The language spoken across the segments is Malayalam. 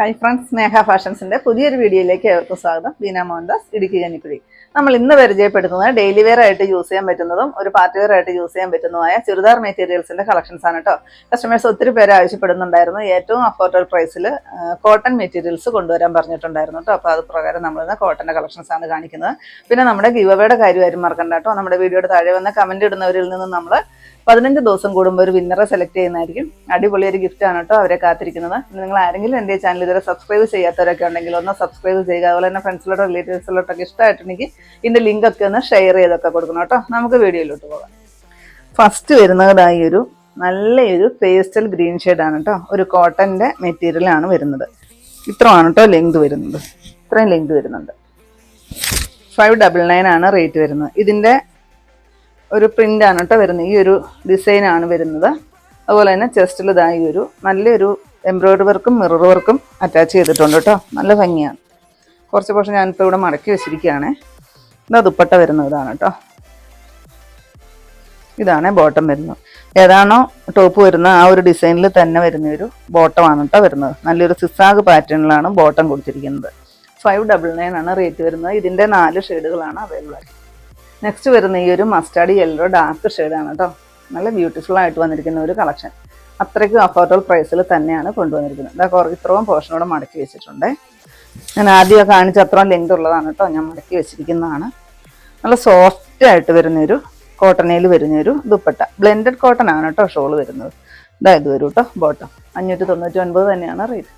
ഹായ് ഫ്രണ്ട്സ് സ്നേഹ ഫാഷൻസിന്റെ പുതിയൊരു വീഡിയോയിലേക്ക് ഏവർക്കും സ്വാഗതം. ബീന മോഹൻദാസ് ഇടുക്കി കഞ്ഞിക്കുഴി. നമ്മൾ ഇന്ന് പരിചയപ്പെടുത്തുന്നത് ഡെയിലി വെയർ ആയിട്ട് യൂസ് ചെയ്യാൻ പറ്റുന്നതും ഒരു പാർട്ടി വെയർ ആയിട്ട് യൂസ് ചെയ്യാൻ പറ്റുന്നതുമായ ചുരിദാർ മെറ്റീരിയൽസിന്റെ കളക്ഷൻസ് ആണ് കേട്ടോ കസ്റ്റമേഴ്സ് ഒത്തിരി പേര് ആവശ്യപ്പെടുന്നുണ്ടായിരുന്നു. ഏറ്റവും അഫോർഡബിൾ പ്രൈസിൽ കോട്ടൺ മെറ്റീരിയൽസ് കൊണ്ടുവരാൻ പറഞ്ഞിട്ടുണ്ടായിരുന്നു കേട്ടോ അപ്പോൾ അത് പ്രകാരം നമ്മൾ ഇന്ന് കോട്ടന്റെ കളക്ഷൻസ് ആണ് കാണിക്കുന്നത്. പിന്നെ നമ്മുടെ ഗിവവയുടെ കാര്യമായിരുന്നു മറക്കണ്ട കേട്ടോ നമ്മുടെ വീഡിയോയുടെ താഴെ വന്ന കമന്റ് ഇടുന്നവരിൽ നിന്ന് നമ്മൾ പതിനഞ്ച് ദിവസം കൂടുമ്പോൾ ഒരു വിന്നറെ സെലക്ട് ചെയ്യുന്നതായിരിക്കും. അടിപൊളി ഒരു ഗിഫ്റ്റ് ആണ് കേട്ടോ അവരെ കാത്തിരിക്കുന്നത്. നിങ്ങൾ ആരെങ്കിലും എന്റെ ചാനൽ ഇതുവരെ സബ്സ്ക്രൈബ് ചെയ്യാത്തവരൊക്കെ ഉണ്ടെങ്കിൽ ഒന്ന് സബ്സ്ക്രൈബ് ചെയ്യുക. അതുപോലെ തന്നെ ഫ്രണ്ട്സിലോട്ടോ റിലേറ്റീവ്സിലോട്ടൊക്കെ ഇഷ്ടമായിട്ടുണ്ടെങ്കിൽ ഇതിന്റെ ലിങ്കൊക്കെ ഒന്ന് ഷെയർ ചെയ്തൊക്കെ കൊടുക്കണം കേട്ടോ. നമുക്ക് വീഡിയോയിലോട്ട് പോകാം. ഫസ്റ്റ് വരുന്നതായി ഒരു നല്ലൊരു പേസ്റ്റൽ ഗ്രീൻ ആണ് കേട്ടോ. ഒരു കോട്ടന്റെ മെറ്റീരിയലാണ് വരുന്നത്. ഇത്രയാണ് കേട്ടോ ലെങ്ത് വരുന്നത്. ഇത്രയും ലെങ്ത് വരുന്നുണ്ട്. ഫൈവ് ഡബിൾ നയൻ ആണ് റേറ്റ് വരുന്നത്. ഇതിന്റെ ഒരു പ്രിന്റ് ആണ് കേട്ടോ വരുന്നത്. ഈ ഒരു ഡിസൈൻ ആണ് വരുന്നത്. അതുപോലെ തന്നെ ചെസ്റ്റിൽ ഇതാ ഈ ഒരു നല്ലൊരു എംബ്രോയ്ഡറി വർക്കും മിറർ വർക്കും അറ്റാച്ച് ചെയ്തിട്ടുണ്ട് കേട്ടോ നല്ല ഭംഗിയാണ്. കുറച്ച് പക്ഷേ ഞാനിപ്പോൾ ഇവിടെ മടക്കി വെച്ചിരിക്കുകയാണ്. ഇതാ ദുപ്പട്ട വരുന്നത് ഇതാണ് കേട്ടോ ഇതാണ് ബോട്ടം വരുന്നത്. ഏതാണോ ടോപ്പ് വരുന്ന ആ ഒരു ഡിസൈനിൽ തന്നെ വരുന്ന ഒരു ബോട്ടമാണ് കേട്ടോ വരുന്നത്. നല്ലൊരു സിസാഗ് പാറ്റേണിലാണ് ബോട്ടം കൊടുത്തിരിക്കുന്നത്. ഫൈവ് ഡബിൾ നയൻ ആണ് റേറ്റ് വരുന്നത്. ഇതിന്റെ നാല് ഷെയ്ഡുകളാണ് അവൈലബിൾ ആയിട്ട് നെക്സ്റ്റ് വരുന്ന ഈ ഒരു മസ്റ്റാർഡ് യെല്ലോ ഡാർക്ക് ഷെയ്ഡാണ് കേട്ടോ നല്ല ബ്യൂട്ടിഫുൾ ആയിട്ട് വന്നിരിക്കുന്ന ഒരു കളക്ഷൻ അത്രയ്ക്കും അഫോർഡബിൾ പ്രൈസിൽ തന്നെയാണ് കൊണ്ടുവന്നിരിക്കുന്നത്. ഇതാ ഇത്രയും പോർഷനോടെ മടക്കി വെച്ചിട്ടുണ്ട്. ഞാൻ ആദ്യം കാണിച്ച അത്രയും ലെങ്ത് ഉള്ളതാണ് കേട്ടോ ഞാൻ മടക്കി വെച്ചിരിക്കുന്നതാണ്. നല്ല സോഫ്റ്റ് ആയിട്ട് വരുന്നൊരു കോട്ടണയിൽ വരുന്നൊരു ദുപ്പട്ട. ബ്ലെൻഡഡ് കോട്ടൺ ആണ് കേട്ടോ ഷോൾ വരുന്നത്. ഇതാ ഇത് വരും കേട്ടോ ബോട്ടം അഞ്ഞൂറ്റി തൊണ്ണൂറ്റി ഒൻപത് തന്നെയാണ് റേറ്റ്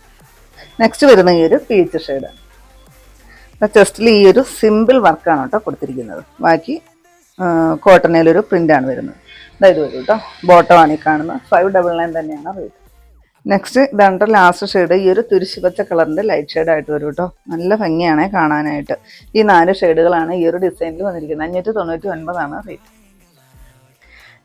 നെക്സ്റ്റ് വരുന്ന ഈ ഒരു പീച്ച് ഷെയ്ഡാണ് ചെസ്റ്റിൽ ഈ ഒരു സിമ്പിൾ വർക്കാണ് കേട്ടോ കൊടുത്തിരിക്കുന്നത്. ബാക്കി കോട്ടണിലൊരു പ്രിന്റാണ് വരുന്നത്. അതായത് വരും കേട്ടോ. ബോട്ടമാണ് ഈ കാണുന്നത്. ഫൈവ് ഡബിൾ നയൻ തന്നെയാണ് റേറ്റ് നെക്സ്റ്റ് ഇതാണ് ലാസ്റ്റ് ഷെയ്ഡ് ഈ ഒരു തുരിശുപച്ച കളറിന്റെ ലൈറ്റ് ഷെയ്ഡായിട്ട് വരും കേട്ടോ. നല്ല ഭംഗിയാണ് കാണാനായിട്ട്. ഈ നാല് ഷെയ്ഡുകളാണ് ഈ ഒരു ഡിസൈനിൽ വന്നിരിക്കുന്നത്. അഞ്ഞൂറ്റി തൊണ്ണൂറ്റി ഒൻപതാണ് റേറ്റ്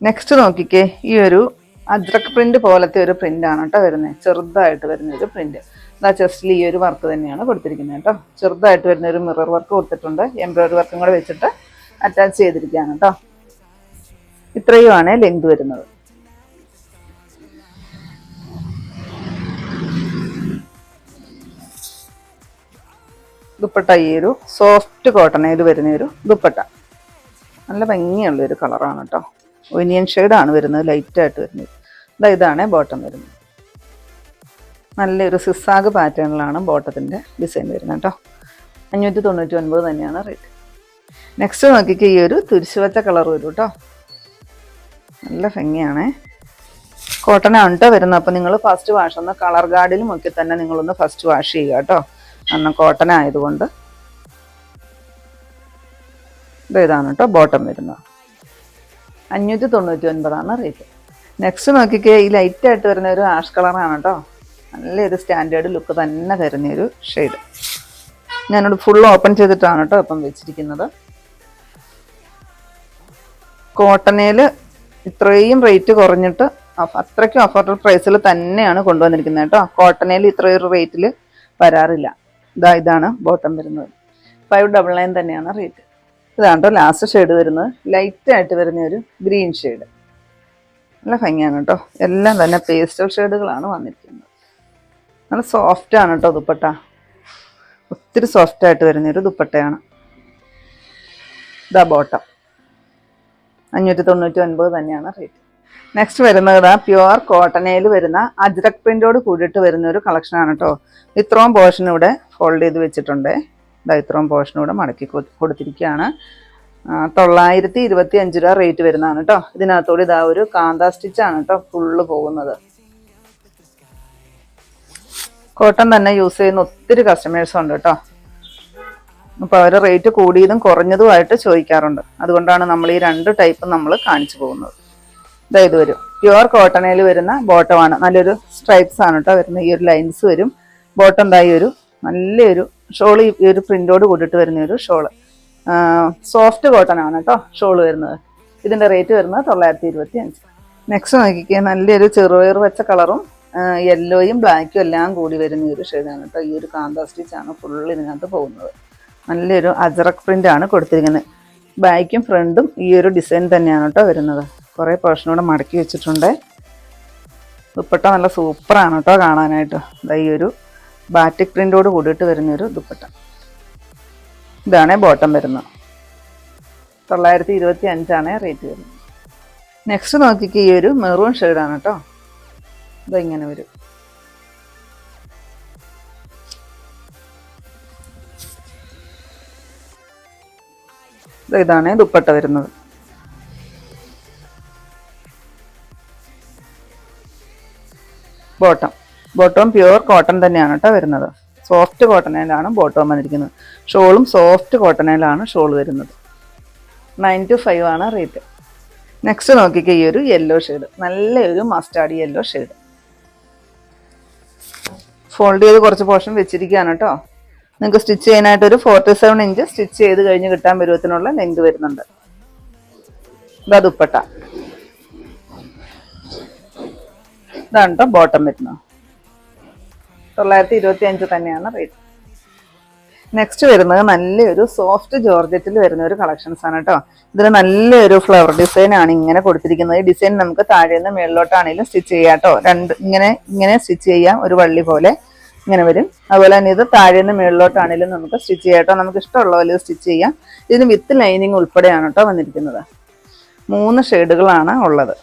നെക്സ്റ്റ് നോക്കിക്കേ ഈ ഒരു അജ്രക് പ്രിന്റ് പോലത്തെ ഒരു പ്രിന്റ് ആണ് കേട്ടോ വരുന്നത് ചെറുതായിട്ട് വരുന്ന ഒരു പ്രിന്റ്. ഇതാ ചെസ്റ്റിൽ ഈ ഒരു വർക്ക് തന്നെയാണ് കൊടുത്തിരിക്കുന്നത് കേട്ടോ. ചെറുതായിട്ട് വരുന്ന ഒരു മിറർ വർക്ക് കൊടുത്തിട്ടുണ്ട്. എംബ്രോയിഡറി വർക്കും കൂടെ വെച്ചിട്ട് അറ്റാച്ച് ചെയ്തിരിക്കുകയാണ് കേട്ടോ. ഇത്രയുമാണ് ലെങ്ത് വരുന്നത്. ദുപ്പട്ട ഈ ഒരു സോഫ്റ്റ് കോട്ടണയിൽ വരുന്ന ഒരു ദുപ്പട്ട. നല്ല ഭംഗിയുള്ള ഒരു കളറാണ് കേട്ടോ. ഒനിയൻ ഷെയ്ഡാണ് വരുന്നത് ലൈറ്റായിട്ട് വരുന്നത്. ഇതാ ഇതാണ് ബോട്ടം വരുന്നത്. നല്ലൊരു സിസാഗ് പാറ്റേണിലാണ് ബോട്ടത്തിന്റെ ഡിസൈൻ വരുന്നത് കേട്ടോ അഞ്ഞൂറ്റി തൊണ്ണൂറ്റി ഒൻപത് തന്നെയാണ് റേറ്റ് നെക്സ്റ്റ് നോക്കിക്കുക ഈ ഒരു തുരിശുവച്ച കളർ വരും കേട്ടോ നല്ല ഭംഗിയാണേ. കോട്ടൺ ആണ് കേട്ടോ വരുന്നത്. അപ്പോൾ നിങ്ങൾ ഫസ്റ്റ് വാഷ് ഒന്ന് കളർ ഗാർഡിലും ഒക്കെ തന്നെ നിങ്ങളൊന്ന് ഫസ്റ്റ് വാഷ് ചെയ്യുക കേട്ടോ കാരണം കോട്ടൺ ആയതുകൊണ്ട്. ഇത് ഇതാണ് കേട്ടോ ബോട്ടം വരുന്നത്. അഞ്ഞൂറ്റി തൊണ്ണൂറ്റി ഒൻപതാണ് റേറ്റ് നെക്സ്റ്റ് നോക്കിക്കേ ഈ ലൈറ്റായിട്ട് വരുന്ന ഒരു ആഷ് കളറാണ് കേട്ടോ. നല്ലൊരു സ്റ്റാൻഡേർഡ് ലുക്ക് തന്നെ തരുന്ന ഒരു ഷെയ്ഡ് ഞാനോട് ഫുൾ ഓപ്പൺ ചെയ്തിട്ടാണ് കേട്ടോ ഇപ്പം വെച്ചിരിക്കുന്നത്. കോട്ടനയിൽ ഇത്രയും റേറ്റ് കുറഞ്ഞിട്ട് അത്രയ്ക്കും അഫോർഡബിൾ പ്രൈസിൽ തന്നെയാണ് കൊണ്ടുവന്നിരിക്കുന്നത് കേട്ടോ. കോട്ടനയിൽ ഇത്രയൊരു റേറ്റിൽ വരാറില്ല. ഇതാ ഇതാണ് ബോട്ടം വരുന്നത്. ഫൈവ് ഡബിൾ നയൻ തന്നെയാണ് റേറ്റ് ഇതാണ് കേട്ടോ ലാസ്റ്റ് ഷെയ്ഡ് വരുന്നത്. ലൈറ്റ് ആയിട്ട് വരുന്ന ഒരു ഗ്രീൻ ഷെയ്ഡ് നല്ല ഭംഗിയാണ് കേട്ടോ എല്ലാം തന്നെ പേസ്റ്റൽ ഷെയ്ഡുകളാണ് വന്നിരിക്കുന്നത്. നല്ല സോഫ്റ്റ് ആണ് കേട്ടോ ദുപ്പട്ട. ഒത്തിരി സോഫ്റ്റ് ആയിട്ട് വരുന്നൊരു ദുപ്പട്ടയാണ്. ഇതാ ബോട്ടം അഞ്ഞൂറ്റി തൊണ്ണൂറ്റി ഒൻപത് തന്നെയാണ് റേറ്റ് നെക്സ്റ്റ് വരുന്നത് പ്യുവർ കോട്ടനയിൽ വരുന്ന അജ്രക് പ്രിന്റോട് കൂടിയിട്ട് വരുന്ന ഒരു കളക്ഷനാണ് കേട്ടോ ഇത്രയും പോർഷൻ ഇവിടെ ഫോൾഡ് ചെയ്ത് വെച്ചിട്ടുണ്ട്. ഇത്രയും പോർഷൻ കൂടെ മടക്കി കൊടുത്തിരിക്കുകയാണ്. തൊള്ളായിരത്തി ഇരുപത്തി അഞ്ച് രൂപ റേറ്റ് വരുന്നതാണ് കേട്ടോ ഇതിനകത്തോട് ഇതാ ഒരു കാന്ത സ്റ്റിച്ചാണ് കേട്ടോ ഫുള്ള് പോകുന്നത്. കോട്ടൺ തന്നെ യൂസ് ചെയ്യുന്ന ഒത്തിരി കസ്റ്റമേഴ്സ് ഉണ്ട് കേട്ടോ അപ്പോൾ അവർ റേറ്റ് കൂടിയതും കുറഞ്ഞതുമായിട്ട് ചോദിക്കാറുണ്ട്. അതുകൊണ്ടാണ് നമ്മൾ ഈ രണ്ട് ടൈപ്പ് നമ്മൾ കാണിച്ചു പോകുന്നത്. ഇതാ ഇത് വരും. പ്യുവർ കോട്ടണയിൽ വരുന്ന ബോട്ടമാണ് നല്ലൊരു സ്ട്രൈപ്സ് ആണ് കേട്ടോ വരുന്ന ഈ ഒരു ലൈൻസ് വരും. ബോട്ടം എന്തായി ഒരു നല്ലൊരു ഷോൾ ഈ ഒരു പ്രിന്റോട് കൂടിയിട്ട് വരുന്ന ഒരു ഷോൾ. സോഫ്റ്റ് കോട്ടൺ ആണ് കേട്ടോ ഷോൾ വരുന്നത്. ഇതിന്റെ റേറ്റ് വരുന്നത് തൊള്ളായിരത്തി ഇരുപത്തി അഞ്ച് നെക്സ്റ്റ് നോക്കിക്കുക നല്ലൊരു ചെറുപയർ വെച്ച കളറും യെല്ലോയും ബ്ലാക്കും എല്ലാം കൂടി വരുന്ന ഒരു ഷെയ്ഡാണ് കേട്ടോ. ഈ ഒരു കാന്ത സ്റ്റിച്ചാണ് ഫുൾ ഇതിനകത്ത് പോകുന്നത്. നല്ലൊരു അജറക് പ്രിന്റ് ആണ് കൊടുത്തിരിക്കുന്നത് ബാക്കും ഫ്രണ്ടും ഈ ഒരു ഡിസൈൻ തന്നെയാണ് കേട്ടോ വരുന്നത്. കുറേ പേഴ്സണോടെ മടക്കി വെച്ചിട്ടുണ്ട്. ദുപ്പട്ട നല്ല സൂപ്പറാണ് കേട്ടോ കാണാനായിട്ട്. ഈ ഒരു ബാറ്റിക് പ്രിന്റോട് കൂടിയിട്ട് വരുന്നൊരു ദുപ്പട്ട. ഇതാണ് ബോട്ടം വരുന്നത്. തൊള്ളായിരത്തി ഇരുപത്തി അഞ്ചാണ് റേറ്റ് വരുന്നത്. നെക്സ്റ്റ് നോക്കിക്ക് ഈ ഒരു മെറൂൺ ഷെയ്ഡാണ് കേട്ടോ. ഇങ്ങനെ വരും. ഇതാണ് ദുപ്പട്ട വരുന്നത്. ബോട്ടം. ബോട്ടം പ്യുവർ കോട്ടൺ തന്നെയാണ് കേട്ടോ വരുന്നത്. സോഫ്റ്റ് കോട്ടണിലാണ് ബോട്ടം വന്നിരിക്കുന്നത്. ഷോളും സോഫ്റ്റ് കോട്ടണിലാണ് ഷോൾ വരുന്നത്. നയൻ ടു ഫൈവ് ആണ് റേറ്റ് നെക്സ്റ്റ് നോക്കിക്കുക ഈ ഒരു യെല്ലോ ഷെയ്ഡ് നല്ലൊരു മസ്റ്റാർഡ് യെല്ലോ ഷെയ്ഡ് ഫോൾഡ് ചെയ്ത് കുറച്ച് പോർഷൻ വെച്ചിരിക്കുകയാണ് കേട്ടോ. നിങ്ങൾക്ക് സ്റ്റിച്ച് ചെയ്യാനായിട്ട് ഒരു ഫോർട്ടി സെവൻ ഇഞ്ച് സ്റ്റിച്ച് ചെയ്ത് കഴിഞ്ഞ് കിട്ടാൻ പരുവത്തിനുള്ള ലെങ്ത് വരുന്നുണ്ട്. ഇതാ ദുപ്പട്ട. ഇതാണ് കേട്ടോ ബോട്ടം വരുന്നത്. തൊള്ളായിരത്തി ഇരുപത്തി അഞ്ച് തന്നെയാണ് റേറ്റ് നെക്സ്റ്റ് വരുന്നത് നല്ലൊരു സോഫ്റ്റ് ജോർജറ്റിൽ വരുന്ന ഒരു കളക്ഷൻസ് ആണ് കേട്ടോ ഇതിൽ നല്ലൊരു ഫ്ലവർ ഡിസൈൻ ആണ് ഇങ്ങനെ കൊടുത്തിരിക്കുന്നത്. ഡിസൈൻ നമുക്ക് താഴെ നിന്ന് മേളിലോട്ടാണെങ്കിലും സ്റ്റിച്ച് ചെയ്യാം കേട്ടോ രണ്ട് ഇങ്ങനെ ഇങ്ങനെ സ്റ്റിച്ച് ചെയ്യാം. ഒരു വള്ളി പോലെ ഇങ്ങനെ വരും. അതുപോലെ തന്നെ ഇത് താഴെ നിന്ന് മേളിലോട്ടാണെങ്കിലും നമുക്ക് സ്റ്റിച്ച് ചെയ്യാം കേട്ടോ നമുക്ക് ഇഷ്ടമുള്ള പോലെ സ്റ്റിച്ച് ചെയ്യാം. ഇതിന് വിത്ത് ലൈനിങ് ഉൾപ്പെടെയാണ് കേട്ടോ വന്നിരിക്കുന്നത്. മൂന്ന് ഷെയ്ഡുകളാണ് ഉള്ളത്.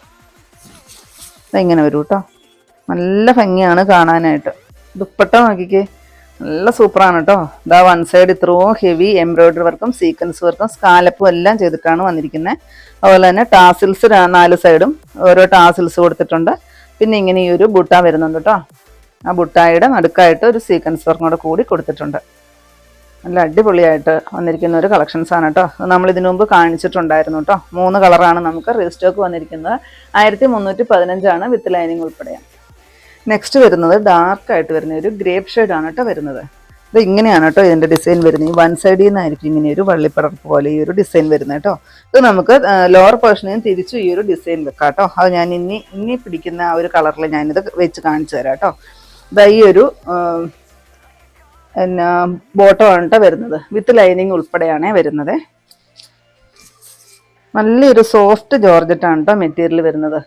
ഇങ്ങനെ വരും കേട്ടോ നല്ല ഭംഗിയാണ് കാണാനായിട്ട്. ദുപ്പട്ട നോക്കിക്കേ നല്ല സൂപ്പറാണ് കേട്ടോ ഇതാ വൺ സൈഡ് ഇത്രയും ഹെവി എംബ്രോയിഡറി വർക്കും സീക്വൻസ് വർക്കും സ്കാലപ്പും എല്ലാം ചെയ്തിട്ടാണ് വന്നിരിക്കുന്നത് അതുപോലെ തന്നെ ടാസിൽസ് നാല് സൈഡും ഓരോ ടാസിൽസ് കൊടുത്തിട്ടുണ്ട്. പിന്നെ ഇങ്ങനെ ഈ ഒരു ബുട്ട വരുന്നുണ്ട് കേട്ടോ ആ ബുട്ടായുടെ നടുക്കായിട്ട് ഒരു സീക്വൻസ് വർക്കും കൂടെ കൂടി കൊടുത്തിട്ടുണ്ട്. നല്ല അടിപൊളിയായിട്ട് വന്നിരിക്കുന്ന ഒരു കളക്ഷൻസ് ആണ് കേട്ടോ നമ്മൾ ഇതിനു മുമ്പ് കാണിച്ചിട്ടുണ്ടായിരുന്നു കേട്ടോ മൂന്ന് കളറാണ് നമുക്ക് റീസ്റ്റോക്ക് വന്നിരിക്കുന്നത്. ആയിരത്തി മുന്നൂറ്റി പതിനഞ്ചാണ് വിത്ത് ലൈനിങ് ഉൾപ്പെടെയാണ്. നെക്സ്റ്റ് വരുന്നത് ഡാർക്ക് ആയിട്ട് വരുന്ന ഒരു ഗ്രേപ്പ് ഷെയ്ഡ് ആണ് കേട്ടോ വരുന്നത്. ഇത് ഇങ്ങനെയാണ് കേട്ടോ ഇതിന്റെ ഡിസൈൻ വരുന്നത്. ഈ വൺ സൈഡിൽ നിന്നായിരിക്കും ഇങ്ങനെ ഒരു വള്ളിപ്പടർപ്പ് പോലെ ഈ ഒരു ഡിസൈൻ വരുന്നത് കേട്ടോ ഇത് നമുക്ക് ലോവർ പോർഷനിൽ തിരിച്ചു ഈ ഒരു ഡിസൈൻ വെക്കാം കേട്ടോ അത് ഞാൻ ഇനി ഇനി പിടിക്കുന്ന ആ ഒരു കളറിൽ ഞാനിത് വെച്ച് കാണിച്ചു തരാം കേട്ടോ ഇതാ ഈ ഒരു പിന്നെ ആണ് കേട്ടോ വരുന്നത്. വിത്ത് ലൈനിങ് ഉൾപ്പെടെയാണ് വരുന്നത്. നല്ലൊരു സോഫ്റ്റ് ജോർജറ്റാണ് കേട്ടോ മെറ്റീരിയൽ വരുന്നത്.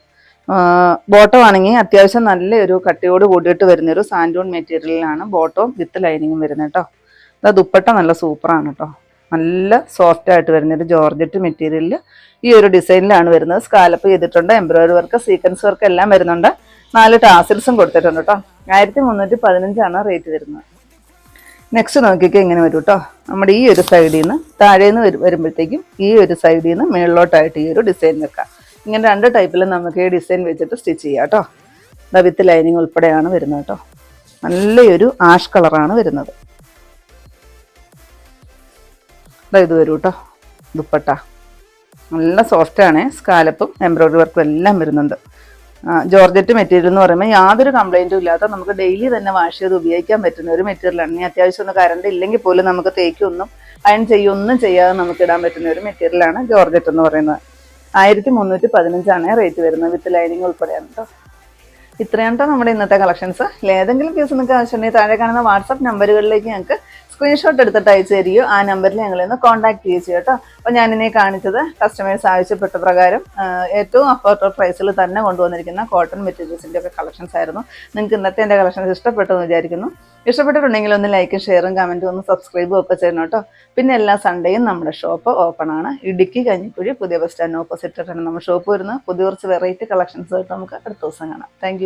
ബോട്ടം ആണെങ്കിൽ അത്യാവശ്യം നല്ലൊരു കട്ടിയോട് കൂടിയിട്ട് വരുന്നൊരു സാൻഡൂൺ മെറ്റീരിയലിലാണ് ബോട്ടവും വിത്ത് ലൈനിങ്ങും വരുന്നത് കേട്ടോ അത് ദുപ്പട്ട നല്ല സൂപ്പറാണ് കേട്ടോ നല്ല സോഫ്റ്റ് ആയിട്ട് വരുന്ന ഒരു ജോർജറ്റ് മെറ്റീരിയലിൽ ഈ ഒരു ഡിസൈനിലാണ് വരുന്നത്. സ്കാലപ്പ് ചെയ്തിട്ടുണ്ട്. എംബ്രോയിഡറി വർക്ക് സീക്വൻസ് വർക്ക് എല്ലാം വരുന്നുണ്ട്. നാല് ടാസിൽസും കൊടുത്തിട്ടുണ്ട് കേട്ടോ ആയിരത്തി മുന്നൂറ്റി പതിനഞ്ചാണ് റേറ്റ് വരുന്നത്. നെക്സ്റ്റ് നോക്കിക്കോ ഇങ്ങനെ വരും കേട്ടോ നമ്മുടെ ഈ ഒരു സൈഡിൽ നിന്ന് താഴേന്ന് വരുമ്പോഴത്തേക്കും ഈ ഒരു സൈഡിൽ നിന്ന് മുകളിലോട്ടായിട്ട് ഈ ഒരു ഡിസൈൻ വെക്കാം. ഇങ്ങനെ രണ്ട് ടൈപ്പിൽ നമുക്ക് ഈ ഡിസൈൻ വെച്ചിട്ട് സ്റ്റിച്ച് ചെയ്യാം കേട്ടോ. ഇതാ വിത്ത് ലൈനിങ് ഉൾപ്പെടെയാണ് വരുന്നത് കേട്ടോ. നല്ലൊരു ആഷ് കളറാണ് വരുന്നത്. ഇതാ ഇത് വരൂ കേട്ടോ ദുപ്പട്ട. നല്ല സോഫ്റ്റാണ് സ്കാലപ്പും എംബ്രോയിഡറി വർക്കും എല്ലാം വരുന്നുണ്ട്. ജോർജറ്റ് മെറ്റീരിയൽ എന്ന് പറയുമ്പോൾ യാതൊരു കംപ്ലൈന്റും ഇല്ലാത്ത നമുക്ക് ഡെയിലി തന്നെ വാഷ് ചെയ്ത് ഉപയോഗിക്കാൻ പറ്റുന്ന ഒരു മെറ്റീരിയലാണ് ഇനി അത്യാവശ്യം ഒന്ന് കറണ്ട് ഇല്ലെങ്കിൽ പോലും നമുക്ക് തേക്കൊന്നും അയൺ ചെയ്യൊന്നും ചെയ്യാതെ നമുക്ക് ഇടാൻ പറ്റുന്ന ഒരു മെറ്റീരിയലാണ് ജോർജറ്റ് എന്ന് പറയുന്നത്. ആയിരത്തി മുന്നൂറ്റി പതിനഞ്ചാണ് റേറ്റ് വരുന്നത് വിത്ത് ലൈനിങ് ഉൾപ്പെടെയാണ് കേട്ടോ ഇത്രയാണ് കേട്ടോ നമ്മുടെ ഇന്നത്തെ കളക്ഷൻസ് ഏതെങ്കിലും പീസ് നിങ്ങൾക്ക് ആവശ്യമുണ്ടെങ്കിൽ താഴെ കാണുന്ന വാട്സപ്പ് നമ്പറുകളിലേക്ക് ഞങ്ങൾക്ക് സ്ക്രീൻഷോട്ട് എടുത്തിട്ട് അയച്ചു തരികയോ ആ നമ്പറിൽ ഞങ്ങളെ ഒന്ന് കോൺടാക്ട് ചെയ്യുക കേട്ടോ. അപ്പോൾ ഞാനിനെ കാണിച്ചത് കസ്റ്റമേഴ്സ് ആവശ്യപ്പെട്ട പ്രകാരം ഏറ്റവും അഫോർഡബിൾ പ്രൈസിൽ തന്നെ കൊണ്ടുവന്നിരിക്കുന്ന കോട്ടൺ മെറ്റീരിയൽസിന്റെ ഒക്കെ കളക്ഷൻസ് ആയിരുന്നു. നിങ്ങൾക്ക് ഇന്നത്തെ എന്റെ കളക്ഷൻസ് ഇഷ്ടപ്പെട്ടു എന്ന് വിചാരിക്കുന്നു. ഇഷ്ടപ്പെട്ടിട്ടുണ്ടെങ്കിൽ ഒന്ന് ലൈക്കും ഷെയറും കമന്റും ഒന്ന് സബ്സ്ക്രൈബും ഒക്കെ ചെയ്യണം കേട്ടോ. പിന്നെ എല്ലാ സൺഡേയും നമ്മുടെ ഷോപ്പ് ഓപ്പൺ ആണ്. ഇടുക്കി കഞ്ഞിക്കുഴി പുതിയ ബസ് സ്റ്റാൻഡ് ഓപ്പോസിറ്റ് ആണ് നമ്മുടെ ഷോപ്പ് വരുന്നത്. പുതിയ കുറച്ച് വെറൈറ്റി കളക്ഷൻസ് ആയിട്ട് നമുക്ക് അടുത്ത ദിവസം കാണാം. താങ്ക്